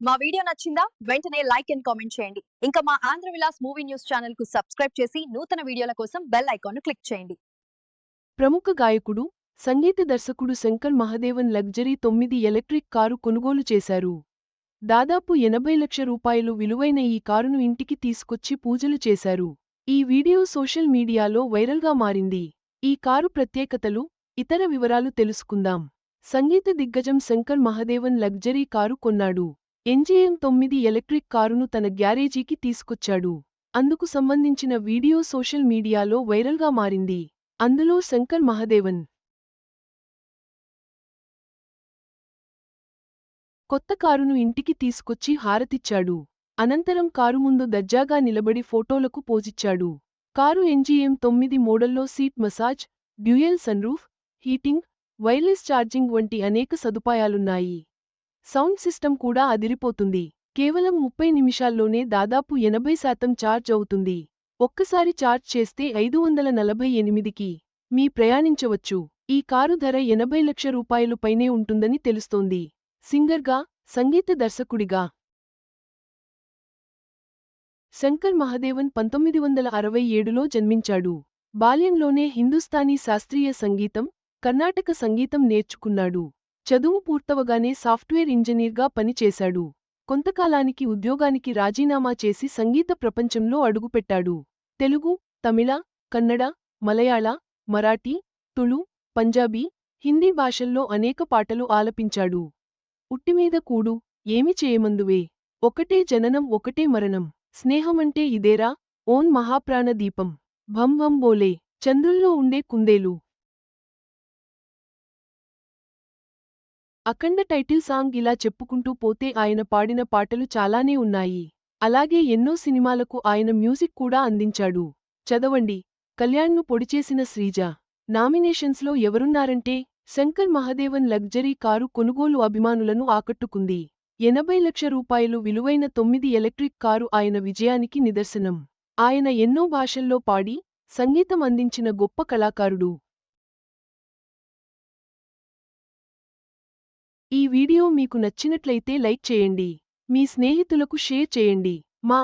మా వీడియో నచ్చిందా? వెంటనే లైక్ అండ్ కామెంట్ చేయండి. ఇంకా మా ఆంధ్ర విలాస్ మూవీ న్యూస్ ఛానల్కు సబ్స్క్రైబ్ చేసి నూతన వీడియోల కోసం బెల్ ఐకాన్ క్లిక్ చేయండి. ప్రముఖ గాయకుడు సంగీత దర్శకుడు శంకర్ మహదేవన్ లగ్జరీ తొమ్మిది ఎలక్ట్రిక్ కారు కొనుగోలు చేశారు. దాదాపు ఎనభై లక్ష రూపాయలు విలువైన ఈ కారును ఇంటికి తీసుకొచ్చి పూజలు చేశారు. ఈ వీడియో సోషల్ మీడియాలో వైరల్గా మారింది. ఈ కారు ప్రత్యేకతలు ఇతర వివరాలు తెలుసుకుందాం. సంగీత దిగ్గజం శంకర్ మహదేవన్ లగ్జరీ కారు కొన్నాడు. ఎన్జీఎం తొమ్మిది ఎలక్ట్రిక్ కారును తన గ్యారేజీకి తీసుకొచ్చాడు. అందుకు సంబంధించిన వీడియో సోషల్ మీడియాలో వైరల్గా మారింది. అందులో శంకర్ మహదేవన్. కొత్త కారును ఇంటికి తీసుకొచ్చి హారతిచ్చాడు. అనంతరం కారు ముందు దర్జాగా నిలబడి ఫోటోలకు పోజిచ్చాడు. కారు ఎన్జీఎం తొమ్మిది మోడల్లో seat massage dual sunroof heating wireless charging వంటి అనేక సదుపాయాలున్నాయి. సౌండ్ సిస్టమ్ కూడా అదిరిపోతుంది. కేవలం ముప్పై నిమిషాల్లోనే దాదాపు ఎనభై శాతం ఛార్జ్ అవుతుంది. ఒక్కసారి ఛార్జ్ చేస్తే ఐదు వందల నలభై ఎనిమిదికి మీ ప్రయాణించవచ్చు. ఈ కారు ధర ఎనభై లక్ష రూపాయలు పైనే ఉంటుందని తెలుస్తోంది. సింగర్గా సంగీత దర్శకుడిగా. శంకర్ మహదేవన్ పంతొమ్మిది వందల అరవై ఏడులో జన్మించాడు. బాల్యంలోనే హిందుస్థానీ శాస్త్రీయ సంగీతం కర్ణాటక సంగీతం నేర్చుకున్నాడు. చదువు పూర్తవగానే సాఫ్ట్వేర్ ఇంజనీర్గా పనిచేశాడు. కొంతకాలానికి ఉద్యోగానికి రాజీనామా చేసి సంగీత ప్రపంచంలో అడుగుపెట్టాడు. తెలుగు తమిళ కన్నడ మలయాళ మరాఠీ తుళు పంజాబీ హిందీ భాషల్లో అనేక పాటలు ఆలపించాడు. ఉట్టిమీద కూడు ఏమి చేయమందువే? ఒకటే జననం ఒకటే మరణం. స్నేహమంటే ఇదేరా? ఓన్ మహాప్రాణ దీపం భం భం బోలే. చంద్రుల్లో ఉండే కుందేలు. అఖండ టైటిల్ సాంగ్ ఇలా చెప్పుకుంటూ పోతే ఆయన పాడిన పాటలు చాలానే ఉన్నాయి. అలాగే ఎన్నో సినిమాలకు ఆయన మ్యూజిక్ కూడా అందించాడు. చదవండి. కళ్యాణ్ను పొడిచేసిన శ్రీజ. నామినేషన్స్లో ఎవరున్నారంటే శంకర్ మహదేవన్ లగ్జరీ కారు కొనుగోలు అభిమానులను ఆకట్టుకుంది. ఎనభై లక్ష రూపాయలు విలువైన తొమ్మిది ఎలక్ట్రిక్ కారు ఆయన విజయానికి నిదర్శనం. ఆయన ఎన్నో భాషల్లో పాడి సంగీతం అందించిన గొప్ప కళాకారుడు. ఈ వీడియో మీకు నచ్చినట్లయితే లైక్ చేయండి. మీ స్నేహితులకు షేర్ చేయండి. మా